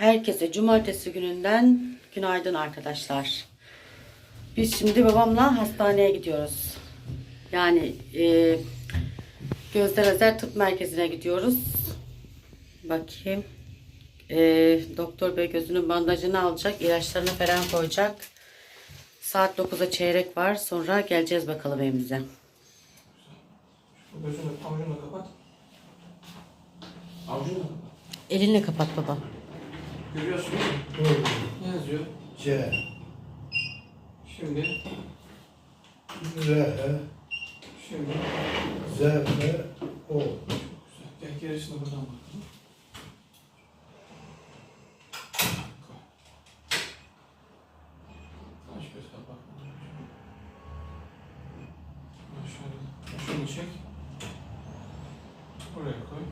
Herkese cumartesi gününden günaydın arkadaşlar. Biz şimdi babamla hastaneye gidiyoruz. Yani e, Gözler Özel Tıp Merkezi'ne gidiyoruz. Bakayım. E, doktor bey gözünün bandajını alacak, ilaçlarını falan koyacak. Saat 9'a çeyrek var. Sonra geleceğiz bakalım evimize. Gözünü avucunu kapat. Avucunu kapat. Elinle kapat baba. Görüyorsun değil mi? Ne yazıyor? C, Şimdi, R, şimdi. Z, F, O. Güzel. Gel gerisine buradan bakalım. Koy. Aç göz kapat. Şöyle. Şunu çek. Buraya koy.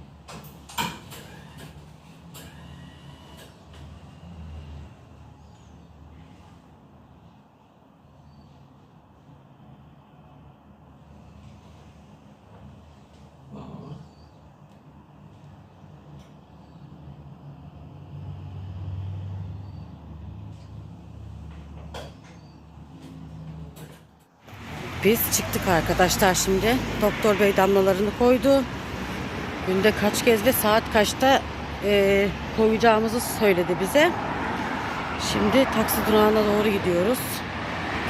Tamam. Biz çıktık arkadaşlar şimdi. Doktor bey damlalarını koydu. Günde kaç kez ve saat kaçta e, koyacağımızı söyledi bize. Şimdi taksi durağına doğru gidiyoruz.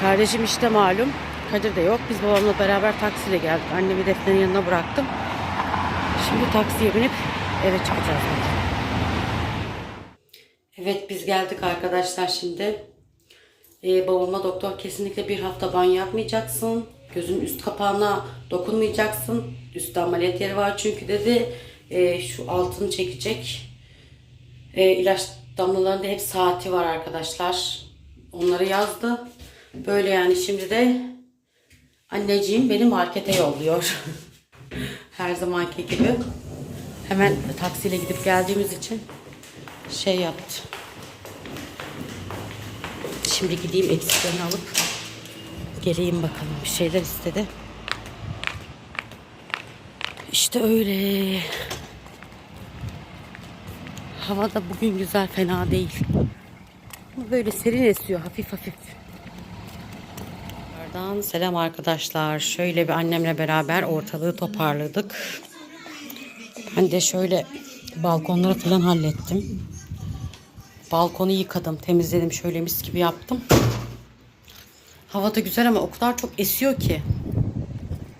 Kardeşim işte malum. Kadir de yok. Biz babamla beraber taksiyle geldik. Annemi Defne'nin yanına bıraktım. Şimdi taksiye binip eve çıkacağız. Evet biz geldik arkadaşlar şimdi. Ee, babama doktor kesinlikle bir hafta banyo yapmayacaksın. Gözün üst kapağına dokunmayacaksın. Üstte ameliyat yeri var çünkü dedi. Ee, şu altını çekecek. Ee, ilaç damlalarında hep saati var arkadaşlar. Onları yazdı. Böyle yani şimdi de anneciğim beni markete yolluyor. Her zamanki gibi. Hemen taksiyle gidip geldiğimiz için şey yaptı. Şimdi gideyim eksiklerini alıp geleyim bakalım. Bir şeyler istedi. İşte öyle. Hava da bugün güzel fena değil. Ama böyle serin esiyor hafif hafif. Tekrardan selam arkadaşlar. Şöyle bir annemle beraber ortalığı toparladık. Ben de şöyle balkonları falan hallettim. Balkonu yıkadım, temizledim. Şöyle mis gibi yaptım. Hava da güzel ama o kadar çok esiyor ki.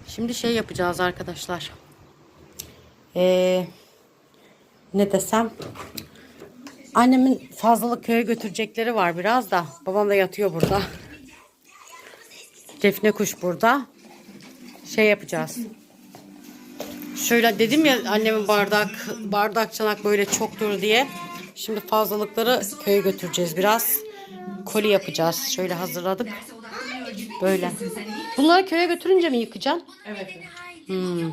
Şimdi şey yapacağız arkadaşlar. Ee, ne desem? Annemin fazlalık köye götürecekleri var biraz da. Babam da yatıyor burada. Defne kuş burada. Şey yapacağız. Şöyle dedim ya annemin bardak bardak çanak böyle çoktur diye. Şimdi fazlalıkları köye götüreceğiz biraz. Koli yapacağız. Şöyle hazırladık. Böyle. Bunları köye götürünce mi yıkacaksın? Evet. Hmm.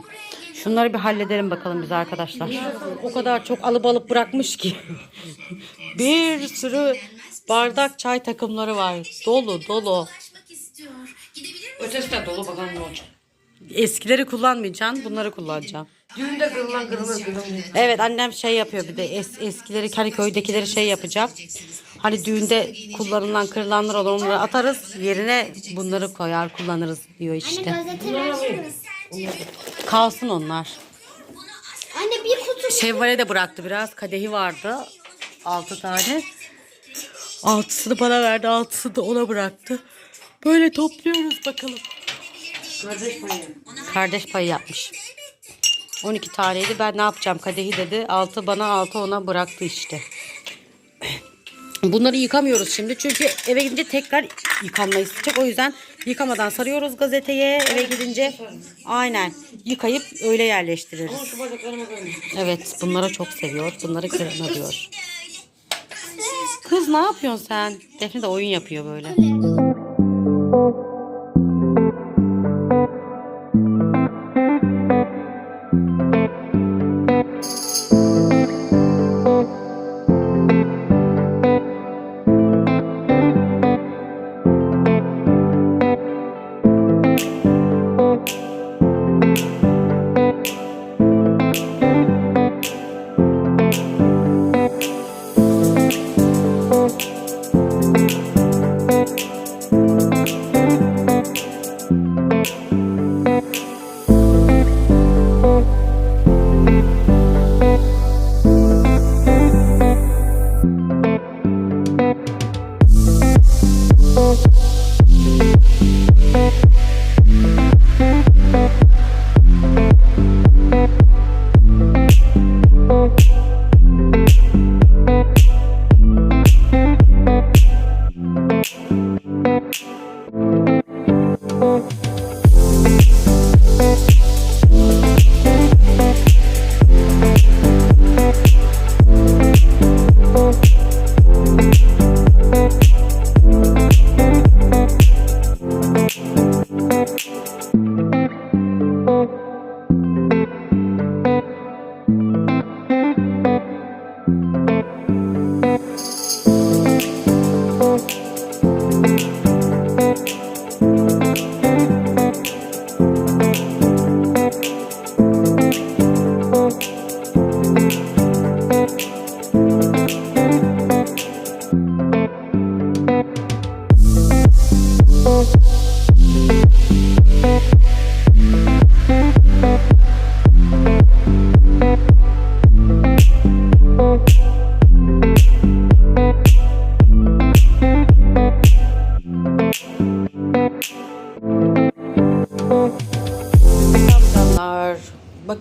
Şunları bir halledelim bakalım biz arkadaşlar. O kadar çok alıp alıp bırakmış ki. bir sürü bardak çay takımları var. Dolu dolu. Ötesi de dolu bakalım ne olacak. Eskileri kullanmayacaksın. Bunları kullanacaksın. Düğünde kırılan kırılır kırılır. Evet annem şey yapıyor bir de es, eskileri hani köydekileri şey yapacak. Hani düğünde kullanılan kırılanlar olur onları atarız yerine bunları koyar kullanırız diyor işte. Gazete. Kalsın onlar. Anne bir kutu Şevval'e de bıraktı biraz kadehi vardı. Altı tane. Altısını bana verdi altısını da ona bıraktı. Böyle topluyoruz bakalım. Kardeş payı. Kardeş payı yapmış. 12 taneydi. Ben ne yapacağım kadehi dedi. 6 bana 6 ona bıraktı işte. Bunları yıkamıyoruz şimdi. Çünkü eve gidince tekrar yıkanmayı isteyecek. O yüzden yıkamadan sarıyoruz gazeteye. Eve gidince aynen yıkayıp öyle yerleştiririz. Evet bunları çok seviyor. Bunları kırma diyor. Kız ne yapıyorsun sen? Defne de oyun yapıyor böyle.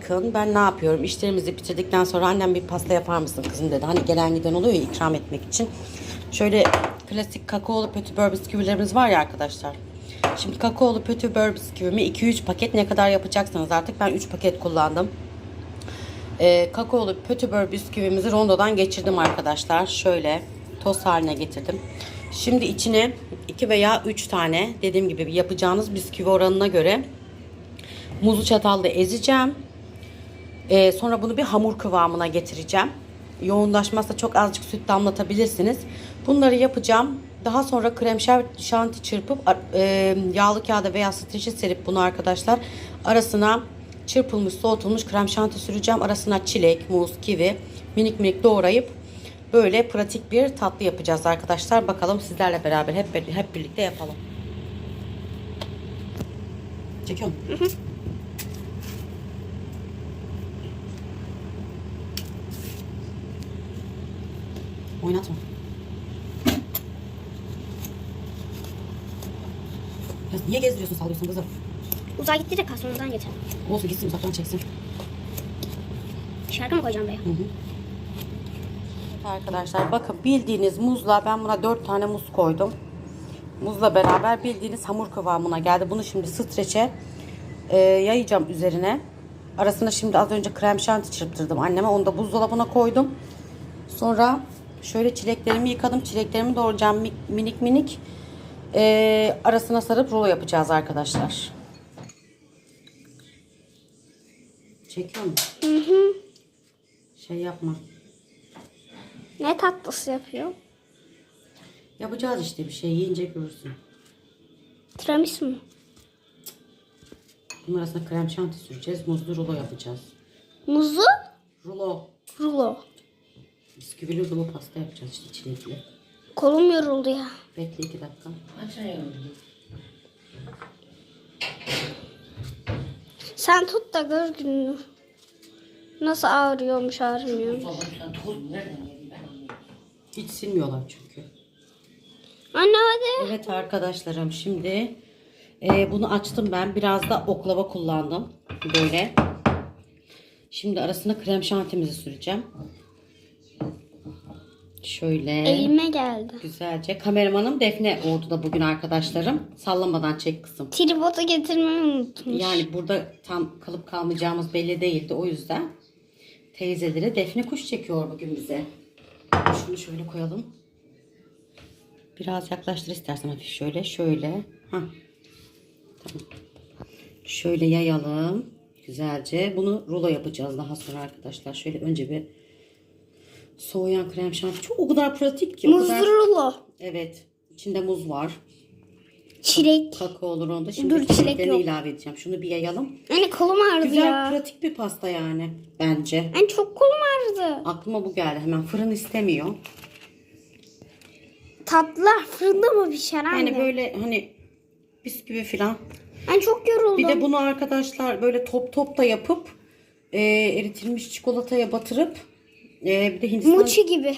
Bakın ben ne yapıyorum. İşlerimizi bitirdikten sonra annem bir pasta yapar mısın kızım dedi. Hani gelen giden oluyor ya ikram etmek için. Şöyle klasik kakaolu pötibör bisküvilerimiz var ya arkadaşlar. Şimdi kakaolu pötibör bisküvimi 2-3 paket ne kadar yapacaksanız artık ben 3 paket kullandım. Ee, kakaolu pötibör bisküvimizi rondodan geçirdim arkadaşlar. Şöyle toz haline getirdim. Şimdi içine 2 veya 3 tane dediğim gibi yapacağınız bisküvi oranına göre muzu çatalla ezeceğim. Ee, sonra bunu bir hamur kıvamına getireceğim. Yoğunlaşmazsa çok azıcık süt damlatabilirsiniz. Bunları yapacağım. Daha sonra krem şanti çırpıp e, yağlı kağıda veya streçe serip bunu arkadaşlar arasına çırpılmış soğutulmuş krem şanti süreceğim. Arasına çilek, muz, kivi minik minik doğrayıp böyle pratik bir tatlı yapacağız arkadaşlar. Bakalım sizlerle beraber hep hep birlikte yapalım. Çekiyor Oynatma. Ya niye gezdiriyorsun sallıyorsun kızım? Uzağa gitti de kasmamızdan geçer. Olsun gitsin uzaktan çeksin. Şarkı mı koyacağım buraya? Arkadaşlar bakın bildiğiniz muzla ben buna 4 tane muz koydum. Muzla beraber bildiğiniz hamur kıvamına geldi. Bunu şimdi streçe e, yayacağım üzerine. Arasına şimdi az önce krem şanti çırptırdım anneme. Onu da buzdolabına koydum. Sonra şöyle çileklerimi yıkadım. Çileklerimi doğrayacağım mi- minik minik. E, arasına sarıp rulo yapacağız arkadaşlar. Çekiyor mu? Hı hı. Şey yapma. Ne tatlısı yapıyor? Yapacağız işte bir şey yiyince görürsün. Tiramisu mu? Bunun arasına krem şanti süreceğiz. Muzlu rulo yapacağız. Muzlu Rulo. rulo. Bisküvili rulo pasta yapacağız işte çilekli. Kolum yoruldu ya. Bekle iki dakika. Sen tut da gör gününü. Nasıl ağrıyormuş ağrımıyor. Hiç silmiyorlar çünkü. Anne hadi. Evet arkadaşlarım şimdi e, bunu açtım ben. Biraz da oklava kullandım. Böyle. Şimdi arasına krem şantimizi süreceğim. Şöyle. Elime geldi. Güzelce. Kameramanım Defne oldu da bugün arkadaşlarım. Sallamadan çek kızım. Tripoda getirmeyi unutmuş. Yani burada tam kalıp kalmayacağımız belli değildi. O yüzden teyzeleri Defne kuş çekiyor bugün bize. Şunu şöyle koyalım. Biraz yaklaştır istersen hafif şöyle. Şöyle. Hah. Tamam. Şöyle yayalım. Güzelce. Bunu rulo yapacağız daha sonra arkadaşlar. Şöyle önce bir soğuyan krem şanti. Çok o kadar pratik ki. O kadar... Evet. İçinde muz var. Çilek. Kakao olur onda. Şimdi Dur, çilek çileklerini yok. ilave edeceğim. Şunu bir yayalım. Anne kolum ağrıdı Güzel, ya. pratik bir pasta yani bence. Anne çok kolum ağrıdı. Aklıma bu geldi. Hemen fırın istemiyor. Tatlılar fırında mı pişer anne? Yani böyle hani bisküvi falan. Ben çok yoruldum. Bir de bunu arkadaşlar böyle top top da yapıp e, eritilmiş çikolataya batırıp e, bir de Hindistan Mochi gibi.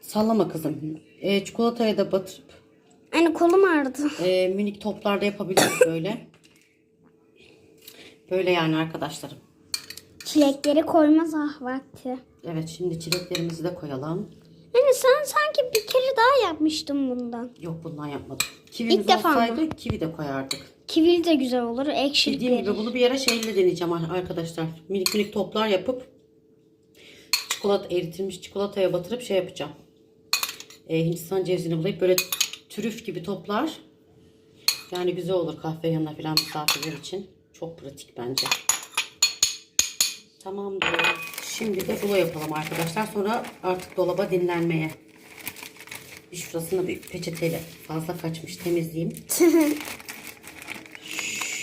sallama kızım. E, çikolataya da batırıp Anne kolum ağrıdı. e, minik toplarda yapabiliriz böyle. Böyle yani arkadaşlarım. Çilekleri koymaz ah vakti. Evet şimdi çileklerimizi de koyalım. Anne sen sanki bir kere daha yapmıştın bundan. Yok bundan yapmadım. Kivimiz İlk defa mı? olsaydı kivi de koyardık. Kivili de güzel olur. Dediğim Ekşilikleri. gibi bunu bir ara şeyle deneyeceğim arkadaşlar. Minik minik toplar yapıp çikolata eritilmiş çikolataya batırıp şey yapacağım. Ee, Hindistan cevizini bulayıp böyle trüf gibi toplar. Yani güzel olur kahve yanına falan misafirler için. Çok pratik bence. Tamamdır. Şimdi de rulo yapalım arkadaşlar. Sonra artık dolaba dinlenmeye. Bir şurasını bir peçeteyle fazla kaçmış temizleyeyim.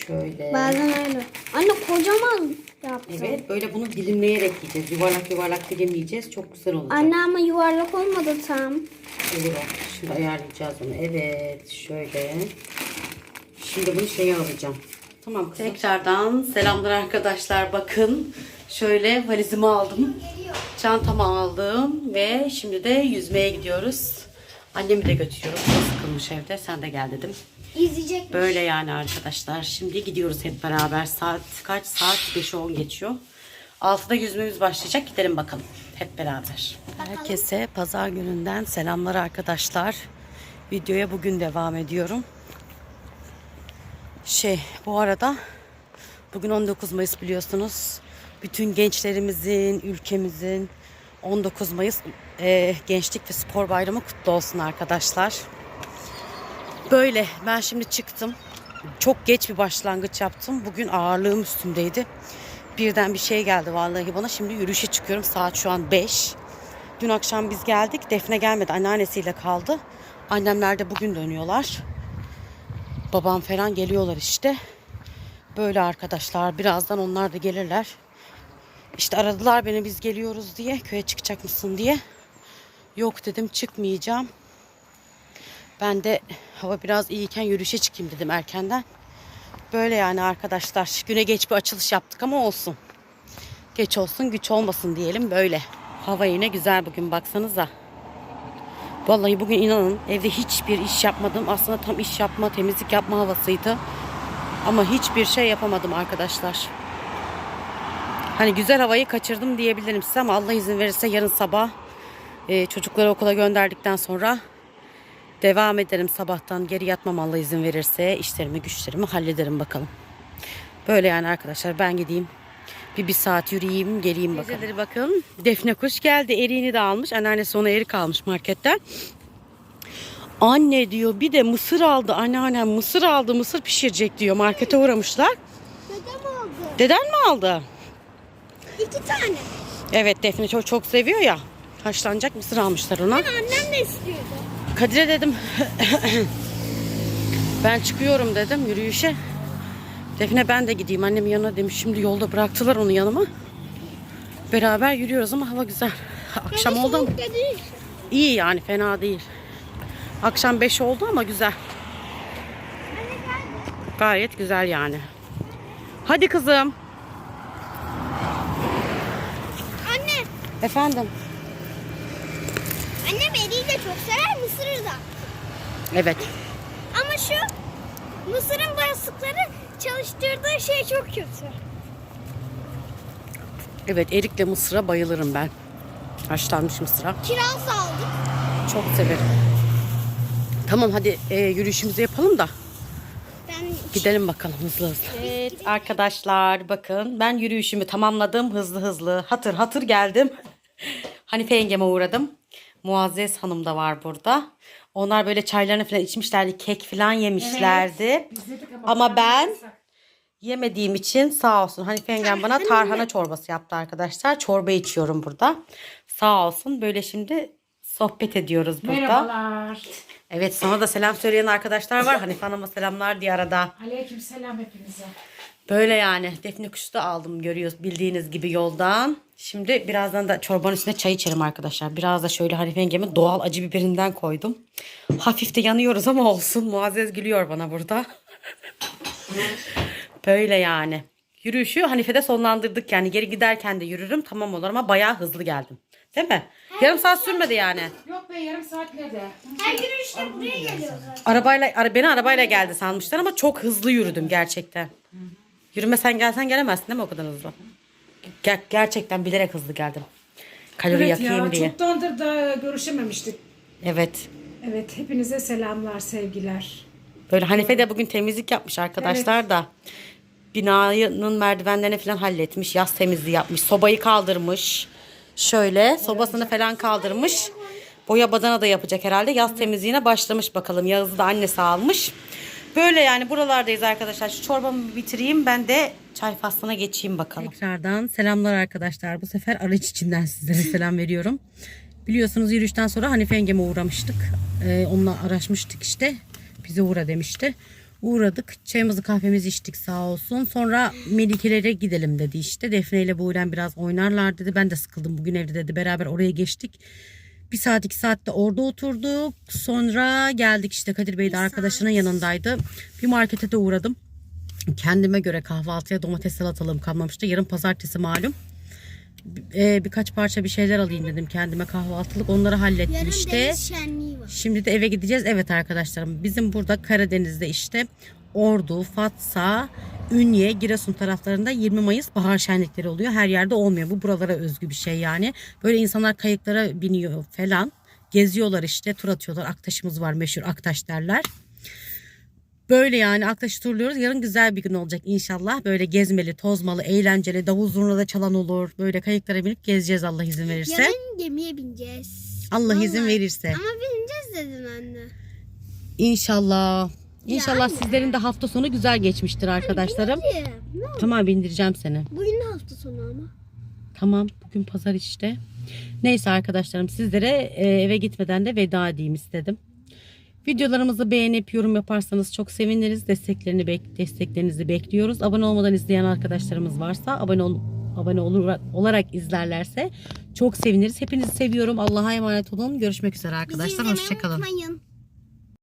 Şöyle. Bazen öyle. Anne kocaman yaptım. Evet böyle bunu dilimleyerek yiyeceğiz. Yuvarlak yuvarlak dilimleyeceğiz. Çok güzel olacak. Anne ama yuvarlak olmadı tam. Olur o. Şimdi ayarlayacağız onu. Evet şöyle. Şimdi bunu şeye alacağım. Tamam kızım. Tekrardan selamlar arkadaşlar. Bakın şöyle valizimi aldım. Çantamı aldım ve şimdi de yüzmeye gidiyoruz. Annemi de götürüyorum. Sıkılmış evde. Sen de gel dedim. İzleyecek. Böyle yani arkadaşlar. Şimdi gidiyoruz hep beraber. Saat kaç? Saat 5'e 10 geçiyor. 6'da yüzmemiz başlayacak. Gidelim bakalım. Hep beraber. Herkese pazar gününden selamlar arkadaşlar. Videoya bugün devam ediyorum. Şey bu arada bugün 19 Mayıs biliyorsunuz. Bütün gençlerimizin, ülkemizin 19 Mayıs e, Gençlik ve Spor Bayramı kutlu olsun arkadaşlar. Böyle ben şimdi çıktım. Çok geç bir başlangıç yaptım. Bugün ağırlığım üstümdeydi. Birden bir şey geldi vallahi bana. Şimdi yürüyüşe çıkıyorum. Saat şu an 5. Dün akşam biz geldik. Defne gelmedi. Anneannesiyle kaldı. Annemler de bugün dönüyorlar. Babam falan geliyorlar işte. Böyle arkadaşlar. Birazdan onlar da gelirler. İşte aradılar beni biz geliyoruz diye. Köye çıkacak mısın diye. Yok dedim çıkmayacağım. Ben de hava biraz iyiyken yürüyüşe çıkayım dedim erkenden. Böyle yani arkadaşlar. Güne geç bir açılış yaptık ama olsun. Geç olsun güç olmasın diyelim böyle. Hava yine güzel bugün baksanıza. Vallahi bugün inanın evde hiçbir iş yapmadım. Aslında tam iş yapma, temizlik yapma havasıydı. Ama hiçbir şey yapamadım arkadaşlar. Hani güzel havayı kaçırdım diyebilirim size ama Allah izin verirse yarın sabah e, çocukları okula gönderdikten sonra devam ederim sabahtan geri yatmam Allah izin verirse işlerimi güçlerimi hallederim bakalım. Böyle yani arkadaşlar ben gideyim. Bir, bir saat yürüyeyim geleyim bakalım. Bakın. Defne kuş geldi. Eriğini de almış. Anneannesi ona erik almış marketten. Anne diyor bir de mısır aldı. Anneannem mısır aldı. Mısır pişirecek diyor. Markete uğramışlar. Dedem oldu. Deden mi aldı? İki tane. Evet Defne çok çok seviyor ya. Haşlanacak mısır almışlar ona. Annem de istiyordu. Kadir'e dedim ben çıkıyorum dedim yürüyüşe. Defne ben de gideyim annemin yanına demiş. Şimdi yolda bıraktılar onu yanıma. Beraber yürüyoruz ama hava güzel. Akşam oldu ama iyi yani fena değil. Akşam 5 oldu ama güzel. Gayet güzel yani. Hadi kızım. Anne. Efendim. Annem eriği de çok sever mısırı da. Evet. Ama şu mısırın basıkları çalıştırdığı şey çok kötü. Evet erikle mısıra bayılırım ben. Haşlanmış mısıra. Kiraz aldım. Çok severim. Tamam hadi e, yürüyüşümüzü yapalım da Ben gidelim bakalım hızlı hızlı. Evet arkadaşlar bakın ben yürüyüşümü tamamladım hızlı hızlı. Hatır hatır geldim. Hanife yengeme uğradım. Muazzez Hanım da var burada. Onlar böyle çaylarını falan içmişlerdi. Kek falan yemişlerdi. ama ben yemediğim için sağ olsun. Hanife yengem bana tarhana çorbası yaptı arkadaşlar. Çorba içiyorum burada. Sağ olsun. Böyle şimdi sohbet ediyoruz burada. Merhabalar. Evet sana da selam söyleyen arkadaşlar var. Hanife Hanım'a selamlar diye arada. Aleyküm selam hepinize. Böyle yani defne kuşu da aldım görüyoruz bildiğiniz gibi yoldan. Şimdi birazdan da çorbanın üstüne çay içerim arkadaşlar. Biraz da şöyle Hanife yengemin doğal acı biberinden koydum. Hafif de yanıyoruz ama olsun. Muazzez gülüyor bana burada. Böyle yani. Yürüyüşü Hanife'de sonlandırdık yani. Geri giderken de yürürüm tamam olur ama bayağı hızlı geldim. Değil mi? Yarım saat sürmedi yani. Yok be yarım saat ne de. her gün işte buraya geliyoruz. Arabayla ara, beni arabayla geldi sanmışlar ama çok hızlı yürüdüm gerçekten. Yürüme sen gelsen gelemezsin değil mi o kadar hızlı? Ger- gerçekten bilerek hızlı geldim. Kalori Evet yakayım ya diye. çoktandır da görüşememiştik. Evet. Evet hepinize selamlar sevgiler. Böyle Hanife de bugün temizlik yapmış arkadaşlar da. Binanın merdivenlerini falan halletmiş. Yaz temizliği yapmış. Sobayı kaldırmış. Şöyle sobasını falan kaldırmış. Boya badana da yapacak herhalde. Yaz temizliğine başlamış bakalım. Yağız'ı da annesi almış. Böyle yani buralardayız arkadaşlar. Şu çorbamı bitireyim. Ben de çay faslına geçeyim bakalım. Tekrardan selamlar arkadaşlar. Bu sefer araç içinden sizlere selam veriyorum. Biliyorsunuz yürüyüşten sonra Hanife yengeme uğramıştık. Ee, onunla araşmıştık işte. Bize uğra demişti. Uğradık. Çayımızı kahvemizi içtik sağ olsun. Sonra Melikelere gidelim dedi işte. Defne ile Buğulen biraz oynarlar dedi. Ben de sıkıldım bugün evde dedi. Beraber oraya geçtik. Bir saat iki saatte orada oturduk. Sonra geldik işte Kadir Bey de arkadaşının yanındaydı. Bir markete de uğradım. Kendime göre kahvaltıya domates salatalığım kalmamıştı. Yarın pazartesi malum. e, birkaç parça bir şeyler alayım dedim kendime kahvaltılık. Onları hallettim Yarın işte. deniz şenliği var. Şimdi de eve gideceğiz. Evet arkadaşlarım bizim burada Karadeniz'de işte Ordu, Fatsa, Ünye, Giresun taraflarında 20 Mayıs bahar şenlikleri oluyor. Her yerde olmuyor. Bu buralara özgü bir şey yani. Böyle insanlar kayıklara biniyor falan. Geziyorlar işte tur atıyorlar. Aktaşımız var meşhur Aktaş derler. Böyle yani Aktaş'ı turluyoruz. Yarın güzel bir gün olacak inşallah. Böyle gezmeli, tozmalı, eğlenceli, davul zurnada çalan olur. Böyle kayıklara binip gezeceğiz Allah izin verirse. Yarın gemiye bineceğiz. Allah izin Vallahi. verirse. Ama bineceğiz dedin anne. İnşallah. İnşallah Yani. sizlerin de hafta sonu güzel geçmiştir arkadaşlarım. Tamam bindireceğim seni. Bugün de hafta sonu ama. Tamam bugün pazar işte. Neyse arkadaşlarım sizlere e, eve gitmeden de veda edeyim istedim. Videolarımızı beğenip yorum yaparsanız çok seviniriz. Desteklerini bek desteklerinizi bekliyoruz. Abone olmadan izleyen arkadaşlarımız varsa abone ol abone olur, olarak izlerlerse çok seviniriz. Hepinizi seviyorum. Allah'a emanet olun. Görüşmek üzere arkadaşlar. Hoşçakalın. unutmayın.